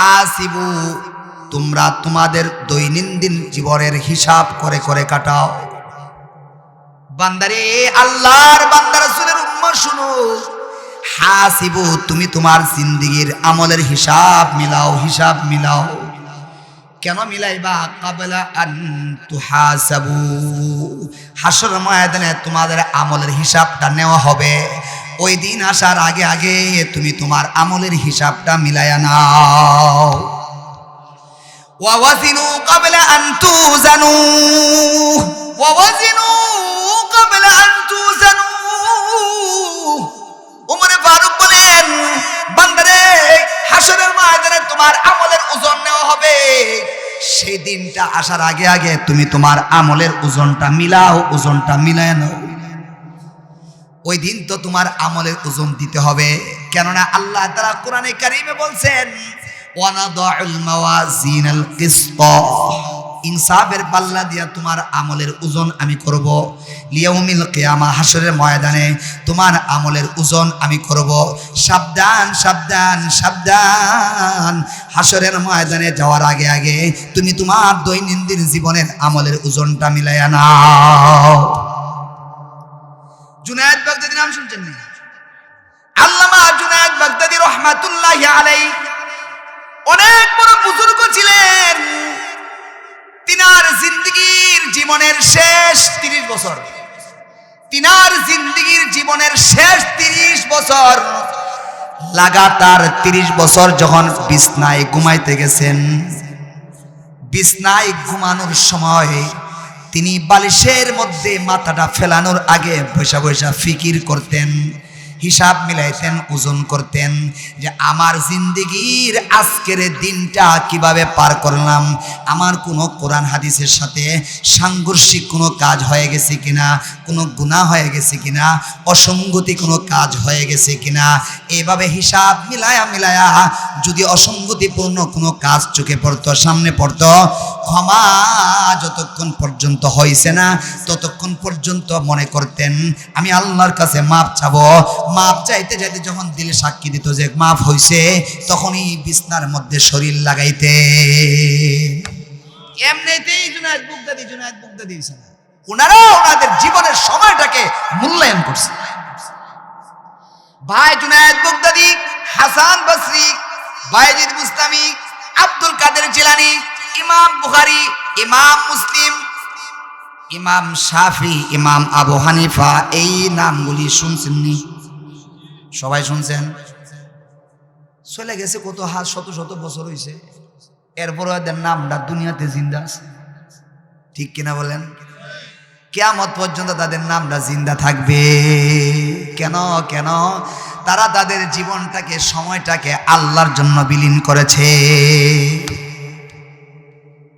হাসিবু তোমরা তোমাদের দৈনন্দিন জীবনের হিসাব করে করে কাটাও। বান্দারে, আল্লাহর বান্দার রাসূলের উম্মত শুনো। হাসিবু, তুমি তোমার জিন্দিগির আমলের হিসাব মিলাও হিসাব মিলাও। কেন মিলাইবা? কাবলা আন তুহাসাবু। হাসর ময়দানে তোমাদের আমলের হিসাবটা নেওয়া হবে। ওই দিন আসার আগে আগে তুমি তোমার আমলের হিসাবটা মিলায়া নাও। ওয়াওয়াজিনু কাবলা আন তুজানু। ওয়াওয়াজিনু কাবলা আন তুজানু। উমরে ফারুক বলেন, বান্দারে হাসরের ময়দানে তোমার আমলের ওজন নেওয়া হবে। সেই দিনটা আসার আগে আগে তুমি তোমার আমলের ওজনটা মিলাও, ওজনটা মিলায় নাও। ওই দিন তো তোমার আমলের ওজন দিতে হবে। কেননা আল্লাহ তারা কোরআনে কারিমে বলছেন ইনসাফের পাল্লা দিয়া তোমার আমলের ওজন আমি করব। লিয়াউমিল কিয়ামা হাসরের ময়দানে তোমার আমলের ওজন আমি করব। সাবধান সাবধান সাবধান। হাসরের ময়দানে যাওয়ার আগে আগে তুমি তোমার দৈনন্দিন জীবনের আমলের ওজনটা মিলাইয়া নাও। জুনায়েদ বাগদাদি নাম শুনছেন নি আল্লামা জুনায়েদ বাগদাদি রহমাতুল্লাহি আলাই অনেক বড় বুজুর্গ ছিলেন। তিনার জিন্দগির জীবনের শেষ তিরিশ বছর। তিনার জিন্দগির জীবনের শেষ তিরিশ বছর। লাগাতার তিরিশ বছর যখন বিছনায় ঘুমাইতে গেছেন, বিছনায় ঘুমানোর সময় তিনি বালিশের মধ্যে মাথাটা ফেলানোর আগে বৈশা বৈশা ফিকির করতেন। হিসাব মিলাইতেন, ওজন করতেন যে আমার জিন্দিগির আজকের দিনটা কীভাবে পার করলাম। আমার কোনো কোরআন হাদিসের সাথে সাংঘর্ষিক কোনো কাজ হয়ে গেছে কিনা, কোনো গুণা হয়ে গেছে কিনা, অসঙ্গতি কোনো কাজ হয়ে গেছে কিনা, এভাবে হিসাব মিলায়া মিলায়া যদি অসঙ্গতিপূর্ণ কোনো কাজ চোখে পড়তো, সামনে পড়তো, ক্ষমা যতক্ষণ পর্যন্ত হয়েছে না, ততক্ষণ পর্যন্ত মনে করতেন, আমি আল্লাহর কাছে মাপ চাবো মাপ চাইতে চাইতে যখন দিলে সাক্ষী দিত যে মাপ হইছে, তখনই বিছনার মধ্যে শরীর লাগাইতে। এমনিতেই জুনায়দ বুগদাদি জুনায়দ বুগদাদি না। ওনারা ওনাদের জীবনের সময়টাকে মূল্যায়ন করছে। ভাই জুনায়দ বুগদাদি, হাসান বসরি, বাইজিদ মুস্তামি আব্দুল কাদের জিলানি, ইমাম বুখারি, ইমাম মুসলিম, ইমাম শাফি, ইমাম আবু হানিফা, এই নামগুলি শুনছেননি? সবাই শুনছেন? চলে গেছে কত হাত, শত শত বছর হয়েছে এরপরে এদের নামটা দুনিয়াতে জিন্দা আছে। ঠিক কিনা বলেন? কেয়ামত পর্যন্ত তাদের নামটা জিন্দা থাকবে। কেন কেন? তারা তাদের জীবনটাকে, সময়টাকে আল্লাহর জন্য বিলীন করেছে।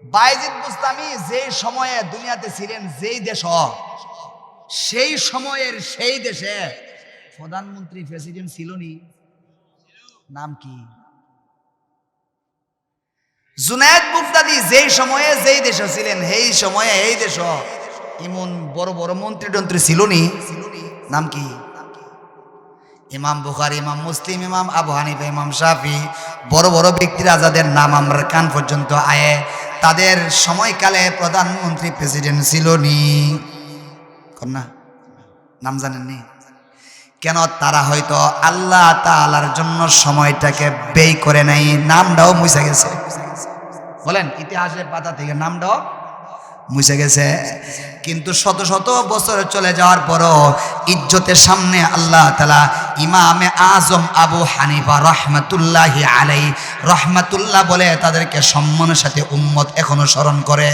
বাইজিদ বুস্তামি যে সময়ে দুনিয়াতে ছিলেন, যেই দেশ সেই সময়ের সেই দেশে প্রধানমন্ত্রী প্রেসিডেন্ট ছিল নি নাম কি? জুনায়দ বুগদাদি যেই সময়ে যেই দেশে ছিলেন, সেই সময়ে এই দেশ এমন বড় বড় মন্ত্রী টন্ত্রী ছিল নি নাম কি? ইমাম বুখারি, ইমাম মুসলিম, ইমাম আবু হানিফা, ইমাম শাফি, বড় বড় ব্যক্তিরা যাদের নাম আমরা কান পর্যন্ত আয়ে, তাদের সময়কালে প্রধানমন্ত্রী প্রেসিডেন্ট ছিল নি কন্যা, নাম জানেননি? কেন তারা হয়তো আল্লাহ তালার জন্য সময়টাকে ব্যয় করে নাই নামটাও মুছে গেছে। বলেন, ইতিহাসের পাতা থেকে নামটাও মুছে গেছে। কিন্তু শত শত বছর চলে যাওয়ার পরও ইজ্জতের সামনে আল্লাহ তালা ইমামে আজম আবু হানিফা রহমাতুল্লাহ আলাই রহমাতুল্লাহ বলে তাদেরকে সম্মানের সাথে উম্মত এখনও স্মরণ করে।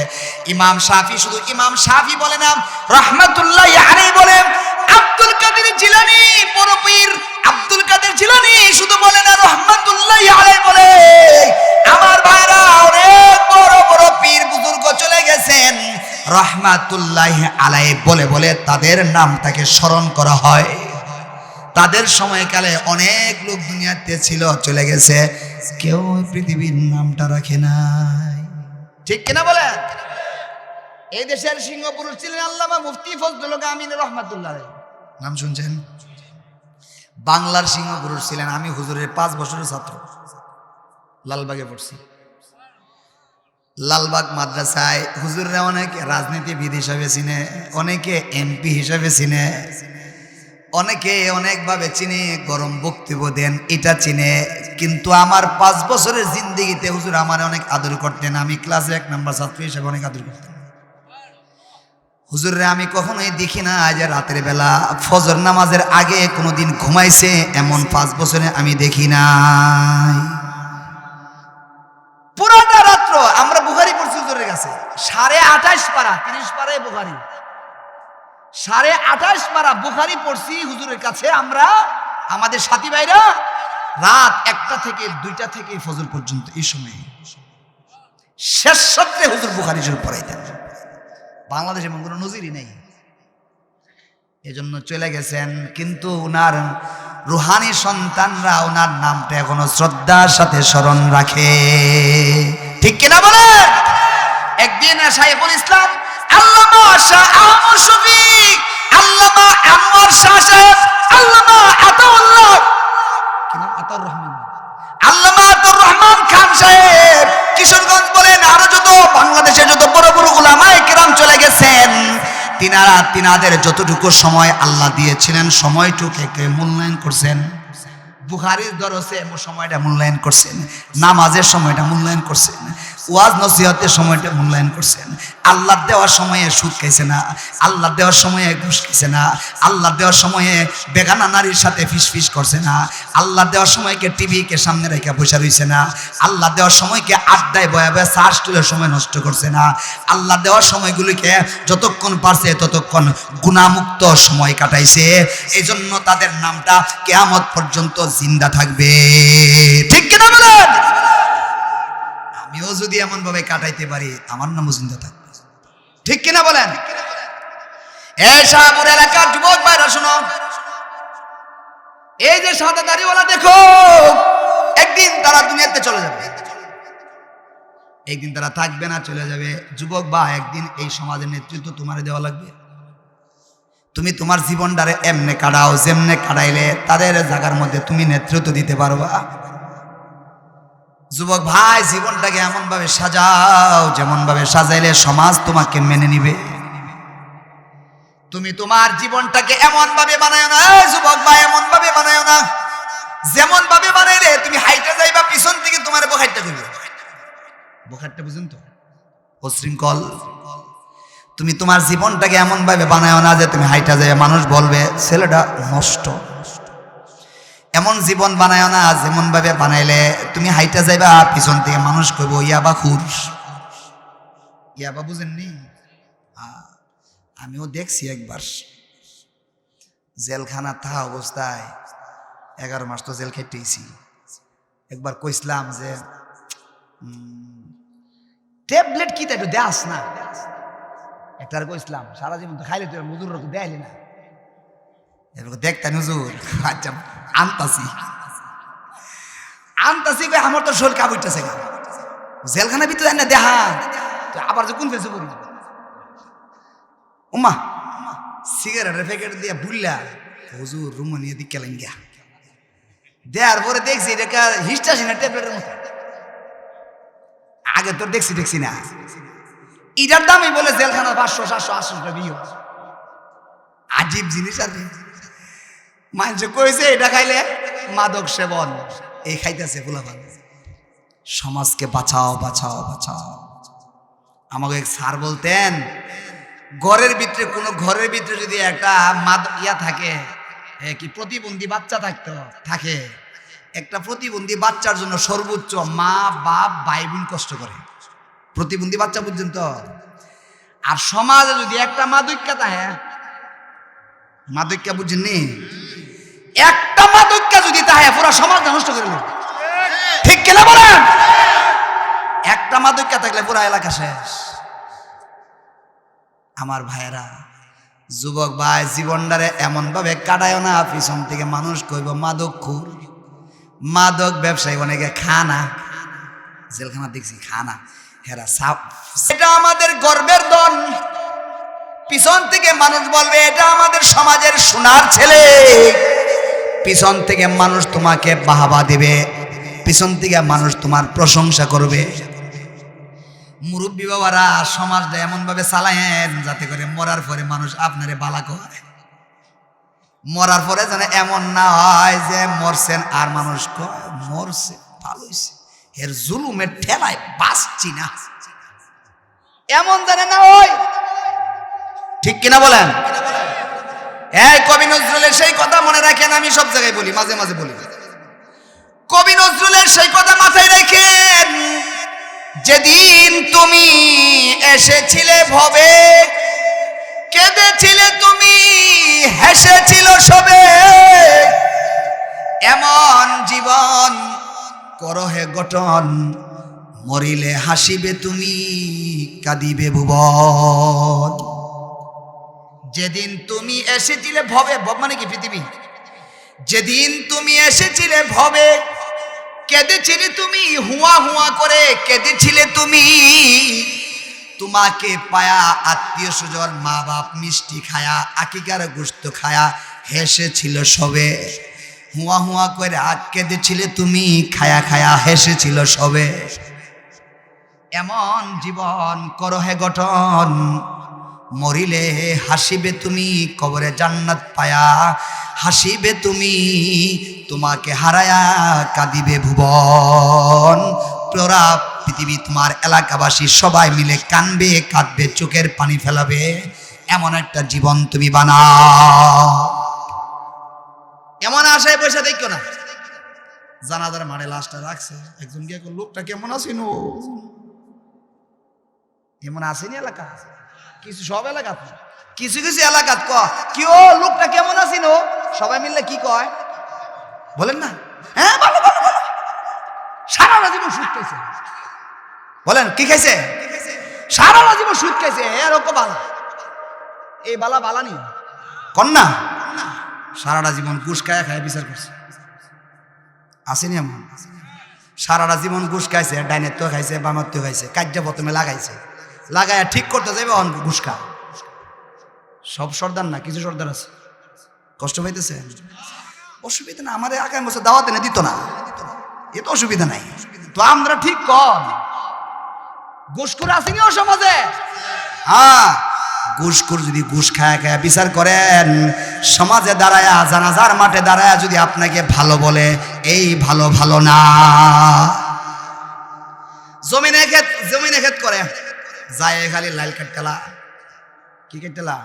ইমাম সাফি শুধু ইমাম সাফি বলে না, রহমাতুল্লাহ আলাই বলে আব্দুল কাদের জিলানি, বড় পীর আব্দুল কাদের জিলানি, শুধু বলে না, রহমাতুল্লাহ আলাই বলে, আমার ভাইরা অনেক বড় বড় পীর বুজুর্গ চলে গেছেন। রহমাতুল্লাহ আলাই বলে বলে তাদের নামটাকে স্মরণ করা হয়। তাদের সময়কালে অনেক লোক দুনিয়াতে ছিল, চলে গেছে। কেউ পৃথিবীর নামটা রাখে নাই। ঠিক কিনা বলে? এই দেশের সিংহ পুরুষ ছিলেন আল্লামা মুফতি ফজলুল আমিন রহমাতুল্লাহ। নাম শুনছেন? বাংলার সিংহ পুরুষ ছিলেন। আমি হুজুরের পাঁচ বছরের ছাত্র। লালবাগে পড়ছি। লালবাগ মাদ্রাসায় হুজুররা অনেক রাজনীতিবিদ হিসাবে চিনে, অনেকে এমপি হিসাবে চিনে, অনেকে অনেকভাবে চিনে, গরম বক্তব্য দেন, এটা চিনে। কিন্তু আমার পাঁচ বছরের জিন্দিগিতে হুজুর আমার অনেক আদর করতেন। আমি ক্লাসে এক নম্বর ছাত্র হিসেবে অনেক আদর করতেন হুজুরে আমি কখনোই দেখি না যে রাতের বেলা ফজর নামাজের আগে কোনোদিন ঘুমাইছে, এমন পাঁচ বছরে আমি দেখি নাই। পুরাটা রাত্র আমরা বুখারি পড়ছি হুজুরের কাছে। সাড়ে আঠাশ পারা, তিরিশ পারায় বুখারি। সাড়ে আঠাশ পারা বুখারি পড়ছি হুজুরের কাছে আমরা, আমাদের সাথী ভাইরা, রাত একটা থেকে দুইটা থেকে ফজর পর্যন্ত, এই সময়ে। শেষ সত্রে হুজুর বুখারি শরীফ পড়াইতেন। বাংলাদেশে এমন কোনো নজিরই নেই। এজন্য চলে গেছেন, কিন্তু উনার রুহানি সন্তানরা ওনার নামটা এখনও শ্রদ্ধার সাথে স্মরণ রাখে। ঠিক কিনা বলে? একদিন সাইফুল ইসলাম, আল্লামা শাহ আহমদ শফিক আল্লামা আনোয়ার শাহ সাহেব, আল্লামা আতাউল্লাহ কি নাম আতাউর রহমান। আল্লামা আতাউর রহমান খান সাহেব, কিশোরগঞ্জ বলেন, আরও তিনারা তিনাদের যতটুকু সময় আল্লাহ দিয়েছিলেন সময়টুকুকে মূল্যায়ন করছেন? বুহারির দরসে সময়টা মূল্যায়ন করছেন, নামাজের সময়টা মূল্যায়ন করছেন। ওয়াজ নসিহতের সময়টা মূল্যায়ন করছেন। আল্লাহ দেওয়ার সময়ে সুদ খাইছে না, আল্লাহ দেওয়ার সময়ে ঘুষ খাইছে না, আল্লাহ দেওয়ার সময়ে বেগানা নারীর সাথে ফিস ফিস করছে না, আল্লাহ দেওয়ার সময়কে টিভিকে সামনে রেখে বসে রইছে না, আল্লাহ দেওয়ার সময়কে আড্ডায় বয়া বয়া শ্বাস তুলে সময় নষ্ট করছে না, আল্লাহ দেওয়ার সময়গুলিকে যতক্ষণ পারছে ততক্ষণ গুণামুক্ত সময় কাটাইছে। এই জন্য তাদের নামটা কেয়ামত পর্যন্ত জিন্দা থাকবে। ঠিক কিনা বলেন? আমিও যদি এমন ভাবে কাটাইতে পারি, আমার নামও জিন্দা থাকবে। ঠিক কিনা বলেন? এলাকার যুবক ভাইরা শোনো। এই যে সাদা দাড়িওয়ালা, দেখো, একদিন তারা দুনিয়াতে চলে যাবে। একদিন তারা থাকবে না, চলে যাবে। যুবক বা একদিন এই সমাজের নেতৃত্ব তোমার দেওয়া লাগবে। তুমি তোমার জীবনটারে এমনে কাটাও, যেমনে কাটাইলে তাদের জায়গার মধ্যে তুমি নেতৃত্ব দিতে পারবা। যুবক ভাই, জীবনটাকে এমন ভাবে সাজাও যেমন ভাবে সাজাইলে সমাজ তোমাকে মেনে নিবে। তুমি তোমার জীবনটাকে এমন ভাবে বানায় না যুবক ভাই এমন ভাবে বানায় না যেমন ভাবে বানাইলে তুমি হাইটে যাইবা, পিছন থেকে তোমার বোখাইটা করবে বোখারটা বুঝুন তো? অশৃঙ্খল। তুমি তোমার জীবনটাকে এমন ভাবে বানায় না যে তুমি হাইটা যাবে মানুষ বলবে, ছেলেটা নষ্ট। এমন জীবন বানায় না যেমন ভাবে বানাইলে তুমি হাইটা যাইবা পিছন থেকে মানুষ কইব ইয়াবা খুর। ইয়াবা বুঝেননি? আমিও দেখছি একবার। জেলখানা থাকা অবস্থায়, এগারো মাস তো জেল খেটেছি একবার কইসলাম যে ট্যাবলেট কি একটু দেয়াস না। একটার কইসলাম সারা জীবন তো খাইলে তুই মজুর দেয়াইলি না। এবার দেখতেন হুজুর আচ্ছা আনতাছি। আনতাছি কই আমার তো শোল কাবুইতেছে গা। জেলখানা ভিতরে না দেহা তো আবার যে কোন ফেসে পড়ি উমা সিগারেটের প্যাকেট দিয়ে বুললা হুজুর রুম নিয়ে দিক গেলেন গিয়া। দেওয়ার পরে দেখছি এটা হিস্টাসি না ট্যাবলেটের মতো। আগে তো দেখছি দেখছি না। ইটার দামই বলে জেলখানা পাঁচশো, সাতশো, আটশো টাকা বিয়ে আজীব জিনিস আছে মানুষ কইছে, এটা খাইলে মাদক সেবন। এই খাইতেছে ফুলাফান সমাজকে বাঁচাও বাঁচাও বাঁচাও। আমাকে স্যার বলতেন, ঘরের ভিতরে, কোনো ঘরের ভিতরে যদি একটা মাদ, ইয়া থাকে কি প্রতিবন্ধী বাচ্চা থাকতো, থাকে, একটা প্রতিবন্ধী বাচ্চার জন্য সর্বোচ্চ মা, বাপ ভাই বোন কষ্ট করে। প্রতিবন্ধী বাচ্চা পর্যন্ত। আর সমাজে যদি একটা মাদক্যা থাকে মাদক্যা বুঝেননি? একটা মাদক্যা যদি তাহে পুরো সমাজ নষ্ট করে। ঠিক বলেন? একটা মাদক্যা থাকলে পুরো এলাকা শেষ। আমার ভাইয়েরা, যুবক ভাই, জীবনটারে এমন ভাবে কাটায় না, পিছন থেকে মানুষ কইব, মাদক খুর, মাদক ব্যবসায়ী অনেকে খানা। জেলখানা দেখছি, খানা। হেরা সাপ। এটা আমাদের গর্বের দন পিছন থেকে মানুষ বলবে, এটা আমাদের সমাজের সোনার ছেলে। পিছন থেকে মানুষ তোমাকে বাহাবা দেবে। পিছন থেকে মানুষ তোমার প্রশংসা করবে। মুরব্বী বাবারা, সমাজটা এমন ভাবে চালায়েন যাতে করে মরার পরে মানুষ আপনারে বালা করে। মরার পরে যেন এমন না হয় যে মরছেন আর মানুষ মরছে ভালো এর জুলুমের ঠেলায় বাঁচছি না। এমন জানে না ওই ঠিক কিনা বলেন? এই কবি নজরুলের সেই কথা মনে রাখেন, আমি সব জায়গায় বলি, মাঝে মাঝে বলি। কবি নজরুলের সেই কথা মাথায় রাখেন, যেদিন তুমি এসেছিলে ভবে, কেঁদেছিলে তুমি, হেসেছিল সবে এমন জীবন করহে গঠন, মরিলে হাসিবে তুমি, কাঁদিবে ভুবন। যেদিন তুমি এসেছিলে ভবে মানে কি পৃথিবী? যেদিন তুমি এসেছিলে ভবে, কেঁদেছিলে তুমি, হুয়া হুয়া করে কেঁদেছিলে তুমি। তোমাকে পায়া আত্মীয় স্বজন মা বাপ মিষ্টি খায়া, আকিকার গোস্ত খায়া হেসেছিল সবে। হুয়া হুয়া করে আগ কেঁদেছিলে তুমি, খায়া খায়া হেসেছিল সবে। এমন জীবন করহে গঠন মরিলে হাসিবে তুমি, কবরে জান্নাত পায়া হাসিবে তুমি, তোমাকে হারায়া কাঁদিবে ভুবন। তোরা পৃথিবী, তোমার এলাকাবাসী সবাই মিলে কানবে, কাঁদবে, চোখের পানি ফেলাবে। এমন একটা জীবন তুমি বানাও। এমন আশায় পয়সা দেখো না। জানাজার মারে লাশটা রাখছে। একজন গিয়ে লোকটা কেমন আছেন এমন আসেনি এলাকা কিছু সব এলাকা কিছু কিছু এলাকাত ক। কি ও, লোকটা কেমন আছেন ও? সবাই মিললে কি কয়? বলেন না। হ্যাঁ ভালো ভালো ভালো সারা জীবন সুদ খাইছে। বলেন, কি খাইছে? সারা জীবন সুদ খাইছে। এরকম বালা। এই বালা বালা নি? কন্যা সারাটা জীবন ঘুষ খায় খায় বিচার করছে। আসেনি এমন? সারাটা জীবন ঘুষ খাইছে ডাইনের তো খাইছে বামার তো খাইছে কার্য প্রথমে লাগাইছে। লাগায় ঠিক করতে যাবে অন ঘুষ খা সব সর্দার না, কিছু সর্দার আছে। কষ্ট পাইতেছে? অসুবিধা না, আমার আগামী বছর দাওয়াত এনে দিত না। এ তো অসুবিধা নাই। তো আমরা ঠিক করে আসেনি ও সমাজে হ্যাঁ ঘুষখোর যদি ঘুষ খায় খায় বিচার করেন, সমাজে দাঁড়ায়া, জানাজার মাঠে দাঁড়ায়া যদি আপনাকে ভালো বলে, এই ভালো ভালো না। জমিনে ক্ষেত জমিনে ক্ষেত করে। যায় খালি লাইল কাটতেলা। কি কাটতেলা?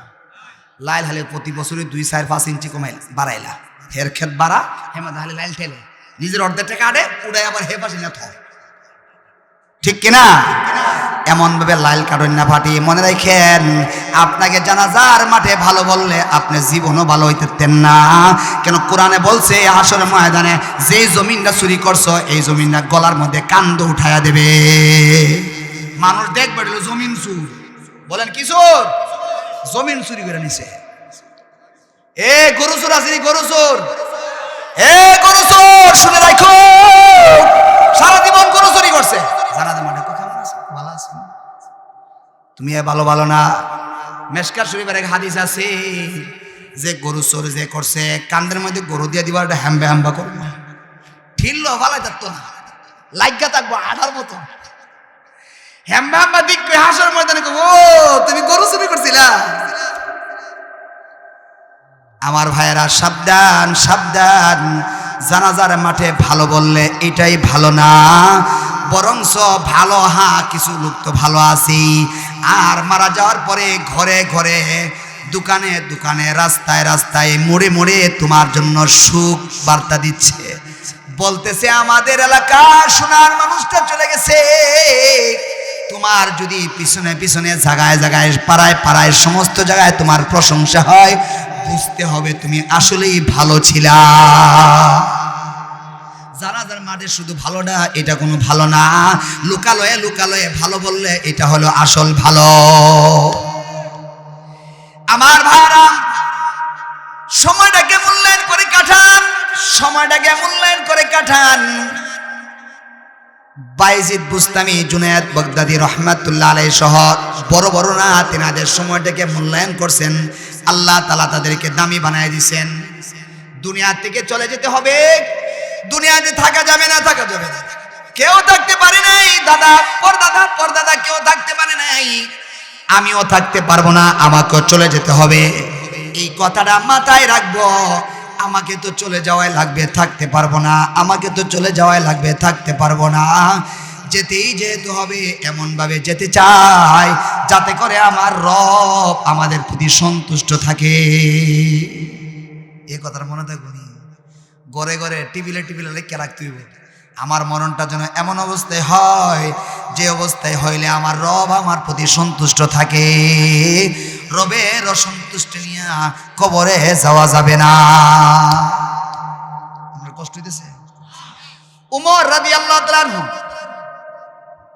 লাইল হালে প্রতি বছরই দুই চার পাঁচ ইঞ্চি কমাইল, বাড়াইলা। হের ক্ষেত বাড়া হেমা তাহলে লাইল ঠেলে। নিজের অর্ধেক টাকা আড়ে উড়াই আবার হে পাশে না থয়। ঠিক কিনা? এমন ভাবে লাইল কাটন না ফাটি মনে রাখেন, আপনাকে জানাজার মাঠে ভালো বললে আপনি জীবনও ভালো হইতেন না। কেন কোরআনে বলছে আসর ময়দানে যে জমিনটা চুরি করছ, এই জমিনটা গলার মধ্যে কান্দ উঠায়া দেবে। মানুষ দেখবে জমিন চুর। বলেন কি চোর? জমিন চুরি করে নিছে। এ গরু চোর আসেনি গরু চোর। এ গরু চোর, শুনে রাখো। সারা জীবন গরু চুরি করছে। জানা মাঠে কথা আছে? ভালো আছে তুমি এ ভালো ভালো না। মেসকার শরীফের এক হাদিস আছে, যে গরু চোর যে করছে, কান্দের মধ্যে গরু দিয়ে দিবার হ্যাম্বা হ্যাম্বা করব। ঠিললো ভালো থাকতো না। লাইগা থাকব আঠার মতো। হ্যাম্বা হ্যাম্বা দিক করে ময়দানে ও, তুমি গরু চুরি করছিলা? আমার ভাইয়েরা, সাবধান সাবধান। জানাজার মাঠে ভালো বললে এটাই ভালো না। বরংস ভালো হা কিছু লোক তো ভালো আছি। আর মারা যাওয়ার পরে ঘরে ঘরে, দোকানে দোকানে, রাস্তায় রাস্তায় মোড়ে মোড়ে তোমার জন্য সুখ বার্তা দিচ্ছে। বলতেছে, আমাদের এলাকা সোনার মানুষটা চলে গেছে। তোমার যদি পিছনে পিছনে জায়গায় জায়গায় পাড়ায় পাড়ায়, সমস্ত জায়গায় তোমার প্রশংসা হয়, বুঝতে হবে তুমি আসলেই ভালো ছিলা। যারা যার মাঠে শুধু ভালো না এটা কোনো ভালো না। লুকালয়ে লুকালয়ে ভালো বললে এটা হলো আসল ভালো। আমার ভাইরা, সময়টাকে মূল্যায়ন করে কাটান, সময়টাকে মূল্যায়ন করে কাটান। বাইজিদ বুস্তামি জুনায়দ বগদাদি রহমাতুল্লাহ আলাই সহ বড় বড় না তেনাদের সময়টাকে মূল্যায়ন করছেন। আল্লাহ তালা তাদেরকে দামি বানায় দিছেন। দুনিয়া থেকে চলে যেতে হবে। দুনিয়াতে থাকা যাবে না, থাকা যাবে না। কেউ থাকতে পারে নাই, দাদা, পরদাদা পরদাদা, কেউ থাকতে পারে নাই। আমিও থাকতে পারব না, আমাকেও চলে যেতে হবে। এই কথাটা মাথায় রাখব। আমাকে তো চলে যাওয়াই লাগবে, থাকতে পারব না। আমাকে তো চলে যাওয়াই লাগবে, থাকতে পারব না। যেতেই যেহেতু হবে, এমনভাবে যেতে চাই, যাতে করে আমার রব আমাদের প্রতি সন্তুষ্ট থাকে। এ কথার মনে থাকুনি গড়ে গড়ে, টিবিলে টিবিলে লেখা রাখতে হইব। আমার মরণটা যেন এমন অবস্থায় হয়, যে অবস্থায় হইলে আমার রব আমার প্রতি সন্তুষ্ট থাকে। রবের অসন্তুষ্ট নিয়ে কবরে যাওয়া যাবে না। আমার কষ্ট হইতেছে। উমর রাদি আল্লাহ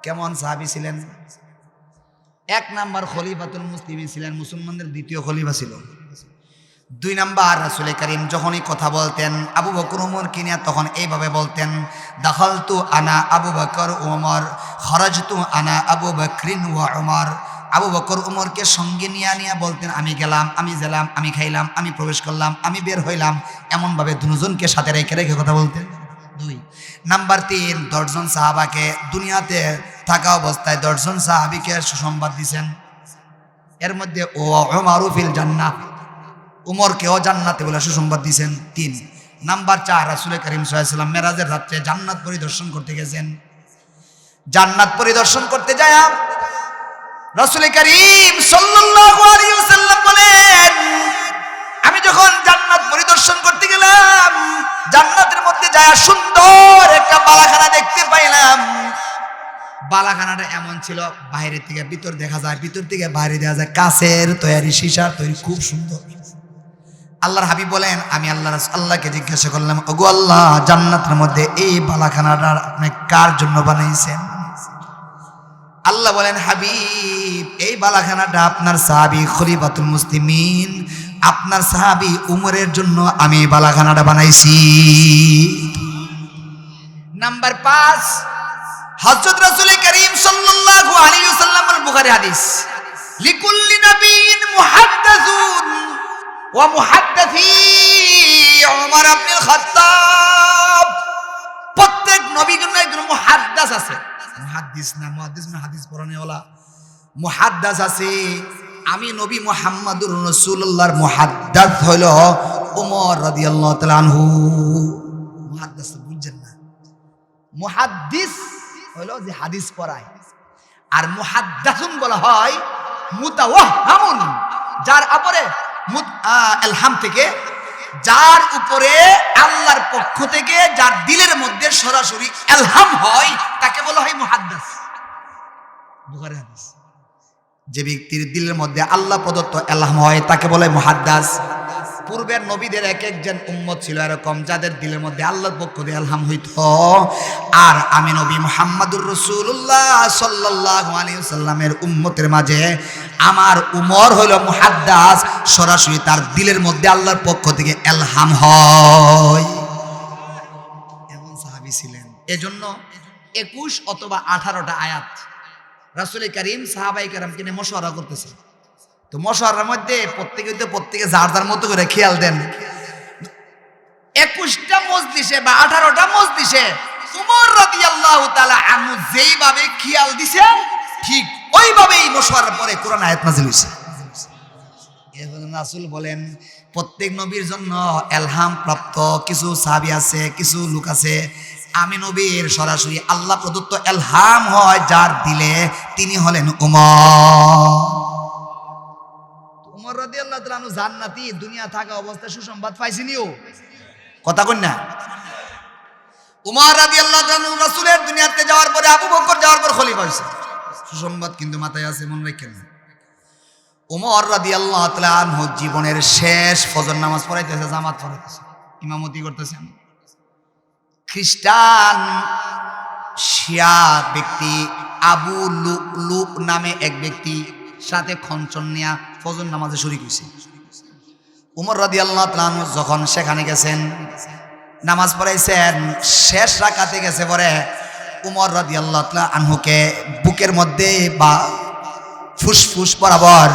কেমন সাহাবি ছিলেন? এক নাম্বার খলিফাতুল মুসলিম ছিলেন, মুসলমানদের দ্বিতীয় খলিফা ছিল। দুই নাম্বার রাসুল করিম যখনই কথা বলতেন, আবু বকর উমর কিনিয়া তখন এইভাবে বলতেন দখল তু আনা আবু বকর উমর খরজ তু আনা আবু বকরিন ওয়া উমর। আবু বকর উমরকে সঙ্গে নিয়ে নিয়ে বলতেন, আমি গেলাম আমি গেলাম আমি খাইলাম, আমি প্রবেশ করলাম, আমি বের হইলাম। এমনভাবে দুজনকে সাথে রেখে রেখে কথা বলতেন। দুই। নাম্বার তিন, দশজন সাহাবাকে দুনিয়াতে থাকা অবস্থায় দশজন সাহাবিকে সুসংবাদ দিছেন। এর মধ্যে, ও মারুফিল জান্নাত উমরকেও জান্নাতে বলে সুসংবাদ দিয়েছেন তিন। নাম্বার চার, রাসুল করিম সাল্লাম মেরাজের রাত্রে জান্নাত পরিদর্শন করতে গেছেন। জান্নাত পরিদর্শন করতে যায় রাসুল বলেন, আমি যখন জান্নাত পরিদর্শন করতে গেলাম, জান্নাতের মধ্যে যায় সুন্দর একটা বালাখানা দেখতে পাইলাম। বালাখানাটা এমন ছিল বাইরে থেকে ভিতর দেখা যায়, ভিতর থেকে বাইরে দেখা যায়, কাছের তৈরি সীসার তৈরি খুব সুন্দর। আল্লাহর হাবিব বলেন, আমি আল্লাহ আল্লাহকে জিজ্ঞাসা করলাম, ওগো আল্লাহ, জান্নাতের মধ্যে এই বালাখানাটা আপনি কার জন্য বানাইছেন? আল্লাহ বলেন, হাবিব, এই বালাখানাটা আপনার সাহাবি খলিফাতুল মুসলিমিন, আপনার সাহাবি উমরের জন্য আমি বালাখানাটা বানাইছি। নাম্বার পাঁচ, হযরত রাসূল করিম সাল্লাল্লাহু আলাইহি ওয়াসাল্লামের বুখারী হাদিস। লিকুল্লি নাবিয়িন মুহাদ্দাসুন ওয়া মুহাদ্দাসি ওমর ইবনে খাত্তাব। প্রত্যেক নবীর জন্য একজন মুহাদ্দাস আছে। মুহাদ্দিস না মুহাদ্দিস না হাদিস পড়ানেওয়ালা মুহাদ্দাস আছে। আমি নবী মুহাম্মাদুর রাসূলুল্লাহর মুহাদ্দাস হইল ওমর রাদিয়াল্লাহু তাআলা আনহু। মুহাদ্দাস বুঝছেন না। মুহাদ্দিস হলো যে হাদিস পড়ায়। আর মুহাদ্দাসুন বলা হয় মুতাওয়াহামুন, যার আপরে এলহাম থেকে যার উপরে আল্লাহর পক্ষ থেকে যার দিলের মধ্যে সরাসরি এলহাম হয়, তাকে বলা হয় মুহাদ্দাস। যে ব্যক্তির দিলের মধ্যে আল্লাহ প্রদত্ত এলহাম হয়, তাকে বলে মুহাদ্দাস। পূর্বের নবীদের এক একজন উম্মত ছিল এরকম যাদের দিলের মধ্যে আল্লাহর পক্ষ দিয়ে আলহাম হইত। আর আমি নবী মোহাম্মদুর রসুল্লাহ সাল্লাহ সাল্লামের উম্মতের মাঝে আমার উমর হইল মুহাদ্দাস, সরাসরি তার দিলের মধ্যে আল্লাহর পক্ষ থেকে এলহাম হয়। এমন সাহাবি ছিলেন। এজন্য একুশ অথবা আঠারোটা আয়াত রাসুল করিম সাহাবাই কারাম কিনে মশওয়ারা করতেছে। তো মশওয়ারার মধ্যে প্রত্যেকে তো প্রত্যেকে যার যার মতো করে খেয়াল দেন। একুশটা মসজিষে বা আঠারোটা মসজিষে উমর রাদি আল্লাহ তালা আনু যেইভাবে খেয়াল দিছেন, ঠিক ওইভাবেই মশওয়ারার পরে কোরআন আয়াত নাজিল হয়েছে রাসুল বলেন, প্রত্যেক নবীর জন্য এলহাম প্রাপ্ত কিছু সাহাবি আছে, কিছু লোক আছে। আমি নবীর সরাসরি আল্লাহ প্রদত্ত এলহাম হয়, যার দিলে তিনি হলেন উমর। উমর রাদি আল্লাহ তালু জান্নাতি, দুনিয়া থাকা অবস্থায় সুসংবাদ পাইছিনিও কথা কন না। রাদি আল্লাহ তালু রাসুলের দুনিয়াতে যাওয়ার পরে আবু বকর যাওয়ার পর সুসংবাদ কিন্তু মাথায় আছে, মনে রাখেন উমর রাদি আল্লাহ তালু জীবনের শেষ ফজর নামাজ পড়াইতেছে, জামাত পড়াইতেছে। ইমামতি খ্রিস্টান শিয়া ব্যক্তি আবু লুক নামে এক ব্যক্তি, সাথে খঞ্চন নিয়া ফজর নামাজে শরিক হয়েছে উমর রাদি আল্লাহ যখন সেখানে গেছেন, নামাজ পড়াইছেন, শেষ রাখাতে গেছে পরে উমর রাদি আল্লাহ আনহুকে বুকের মধ্যে বা ফুসফুস বরাবর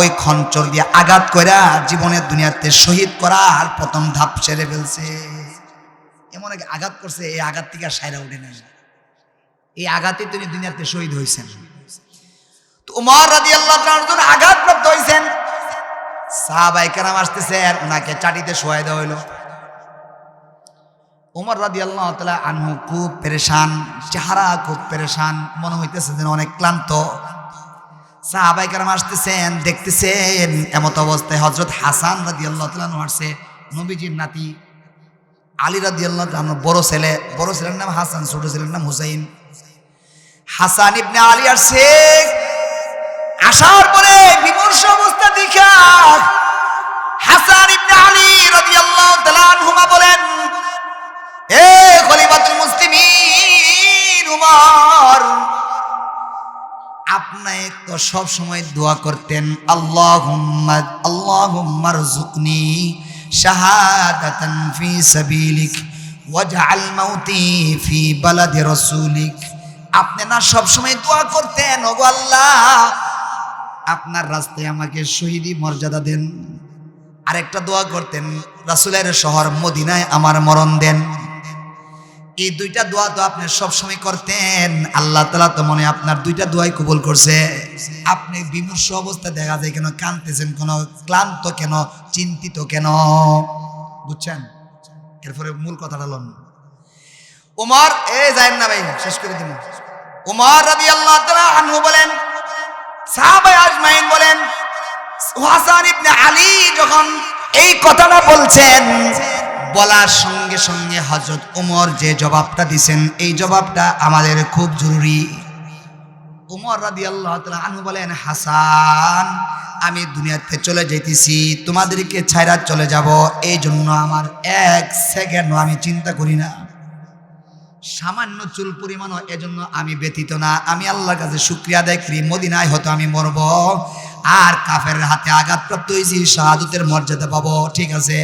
ওই খঞ্চর দিয়ে আঘাত করা জীবনের দুনিয়াতে শহীদ করার প্রথম ধাপ সেরে ফেলছে। এমন এক আঘাত করছে, এই আঘাত থেকে আর সাইরা উঠে নেই। এই আঘাতে তিনি দুনিয়াতে শহীদ হয়েছেন উমর রাজি আল্লাহ আঘাত প্রাপ্ত হয়েছেন সাহাবাই কেরাম আসতেছে আর ওনাকে চাটিতে শোয়াই দেওয়া হইল। উমর রাদি আল্লাহ তালা আনহু খুব পেরেশান, চেহারা খুব পেরেশান, মনে হইতেছে যেন অনেক ক্লান্ত। সাহাবাই কেরাম আসতেছেন, দেখতেছেন এমত অবস্থায় হজরত হাসান রাদি আল্লাহ তালা আসছে, নবীজির নাতি আলী রাদি আল্লাহ বড় ছেলে, বড় ছেলের নাম হাসান, ছোট ছেলের নাম হুসাইন। হাসান ইবনে আলী আসছে আসার পরে বিমর্ষ অবস্থা দেখা। হাসান ইবনে আলী রাদিয়াল্লাহু তাআলা আনহুমা বলেন, এ খলিফাতুল মুসলিমিন উমর, আপনি তো সব সময় দোয়া করতেন, আল্লাহুম্মা আল্লাহুম্মা রযুকনি শাহাদাতান ফি সাবিলিক, ওয়াজআল মাউতি ফি বালাদি রাসূলিক। আপনি না সব সময় দোয়া করতেন, ওগো আল্লাহ আপনার রাস্তায় আমাকে শহীদি মর্যাদা দেন। আরেকটা দোয়া করতেন, রাসুলের শহর মদিনায় আমার মরণ দেন। এই দুইটা দোয়া তো আপনি সবসময় করতেন। আল্লাহ তালা তো মনে আপনার দুইটা দোয়াই কবুল করছে। আপনি বিমর্ষ অবস্থা দেখা যায় কেন কানতেছেন কেন, ক্লান্ত কেন, চিন্তিত কেন? বুঝছেন? এরপরে মূল কথাটা লন উমর এ যায়েন না ভাই শেষ করে দিন উমর রাদি আল্লাহ আনহু বলেন সাহাবাই বলেন, হাসান ইবনে আলী যখন এই কথাটা বলছেন, বলার সঙ্গে সঙ্গে হজরত উমর যে জবাবটা দিছেন, এই জবাবটা আমাদের খুব জরুরি। উমর রাদি আল্লাহ আনহু বলেন, হাসান, আমি দুনিয়াতে চলে যেতেছি তোমাদেরকে ছাইরা চলে যাব এই জন্য আমার এক সেকেন্ড আমি চিন্তা করি না। সামান্য চুল পরিমাণও এজন্য আমি ব্যতীত না। আমি আল্লাহর কাছে শুক্রিয়া আদায় করি, মদিনায় হয়তো আমি মরব। আর কাফের হাতে আঘাতপ্রাপ্ত হয়েছি, শাহাদতের মর্যাদা পাবো, ঠিক আছে?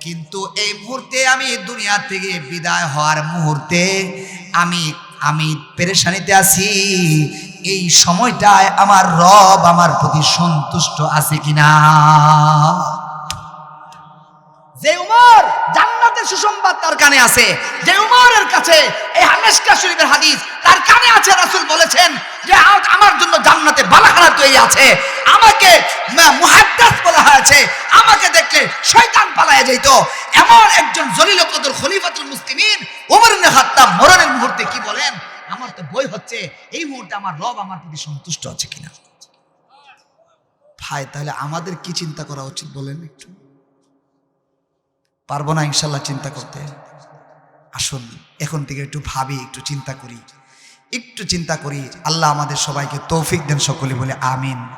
কিন্তু এই মুহূর্তে আমি দুনিয়া থেকে বিদায় হওয়ার মুহূর্তে আমি আমি পেরেশানিতে আছি। এই সময়টায় আমার রব আমার প্রতি সন্তুষ্ট আছে কিনা? যে উমর জান্নাতের সুসংবাদ তার কানে আছে, যে উমরের কাছে এই হামেশকা শরীফের হাদিস তার কানে আছে, রাসূল বলেছেন যে আমার জন্য জান্নাতে বালাখানা তৈরি আছে। আমাকে মুহাদ্দাস বলা হয়েছে, আমাকে দেখলে শয়তান পালায় যেত এমন একজন জলিল কদর খলিফাতুল মুসলিমিন ওমর ইবনে খাত্তাব মরণের মুহূর্তে কি বলেন? আমার তো বই হচ্ছে, এই মুহূর্তে আমার রব আমার প্রতি সন্তুষ্ট আছে কিনা? ভাই, তাহলে আমাদের কি চিন্তা করা উচিত বলেন একটু? পারব না, ইনশাল্লাহ চিন্তা করতে। আসুন, এখন থেকে একটু ভাবি, একটু চিন্তা করি। একটু চিন্তা করি, আল্লাহ আমাদের সবাইকে তৌফিক দেন সকলে বলে আমিন।